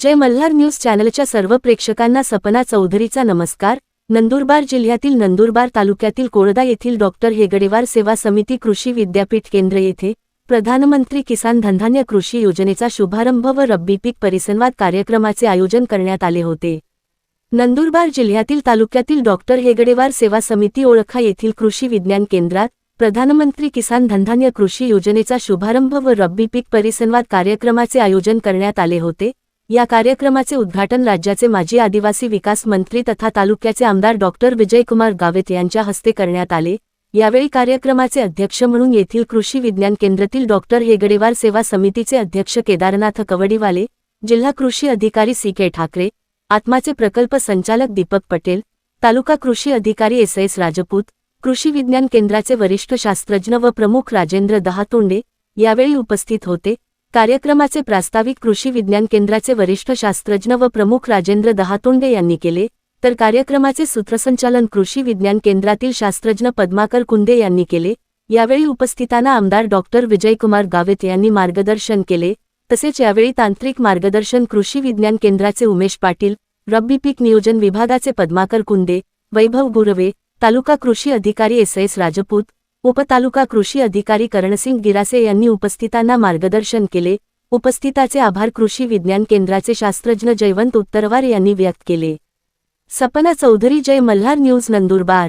जय Malhar news चॅनलच्या सर्व प्रेक्षकांना सपना चौधरीचा नमस्कार. नंदुरबार जिल्ह्यातील नंदुरबार तालुक्यातील कोळदा येथील डॉक्टर हेगडेवार सेवा समिती कृषी विद्यापीठ केंद्र येथे प्रधानमंत्री किसान धनधान्य कृषी योजनेचा शुभारंभ व रब्बी पीक परिसंवाद कार्यक्रमाचे आयोजन करण्यात आले होते. नंदुरबार जिल्ह्यातील तालुक्यातील डॉक्टर हेगडेवार सेवा समिती ओळखा येथील कृषी विज्ञान केंद्रात प्रधानमंत्री किसान धनधान्य कृषी योजनेचा शुभारंभ व रब्बी पीक परिसंवाद कार्यक्रमाचे आयोजन करण्यात आले होते. या कार्यक्रमाचे उद्घाटन राज्याचे माजी आदिवासी विकास मंत्री तथा तालुक्याचे आमदार डॉक्टर विजयकुमार गावित यांच्या हस्ते करण्यात आले. यावेळी कार्यक्रमाचे अध्यक्ष म्हणून येथील कृषी विज्ञान केंद्रातील डॉक्टर हेगडेवार सेवा समितीचे अध्यक्ष केदारनाथ कवडीवाले जिल्हा कृषी अधिकारी सी के ठाकरे आत्माचे प्रकल्प संचालक दीपक पटेल तालुका कृषी अधिकारी एस एस राजपूत कृषी विज्ञान केंद्राचे वरिष्ठ शास्त्रज्ञ व प्रमुख राजेंद्र दहातोंडे यावेळी उपस्थित होते. कार्यक्रमाचे प्रास्ताविक कृषी विज्ञान केंद्राचे वरिष्ठ शास्त्रज्ञ व प्रमुख राजेंद्र दहातोंडे यांनी केले तर कार्यक्रमाचे सूत्रसंचालन कृषी विज्ञान केंद्रातील शास्त्रज्ञ पद्माकर कुंदे यांनी केले. यावेळी उपस्थितांना आमदार डॉक्टर विजयकुमार गावित यांनी मार्गदर्शन केले तसेच यावेळी तांत्रिक मार्गदर्शन कृषी विज्ञान केंद्राचे उमेश पाटील रब्बी पीक नियोजन विभागाचे पद्माकर कुंदे वैभव गुरवे तालुका कृषी अधिकारी एस एस राजपूत उपतालुका कृषी अधिकारी करणसिंग गिरासे यांनी उपस्थितांना मार्गदर्शन केले. उपस्थिताचे आभार कृषी विज्ञान केंद्राचे शास्त्रज्ञ जयवंत उत्तरवार यांनी व्यक्त केले. सपना चौधरी जय मल्हार न्यूज नंदुरबार.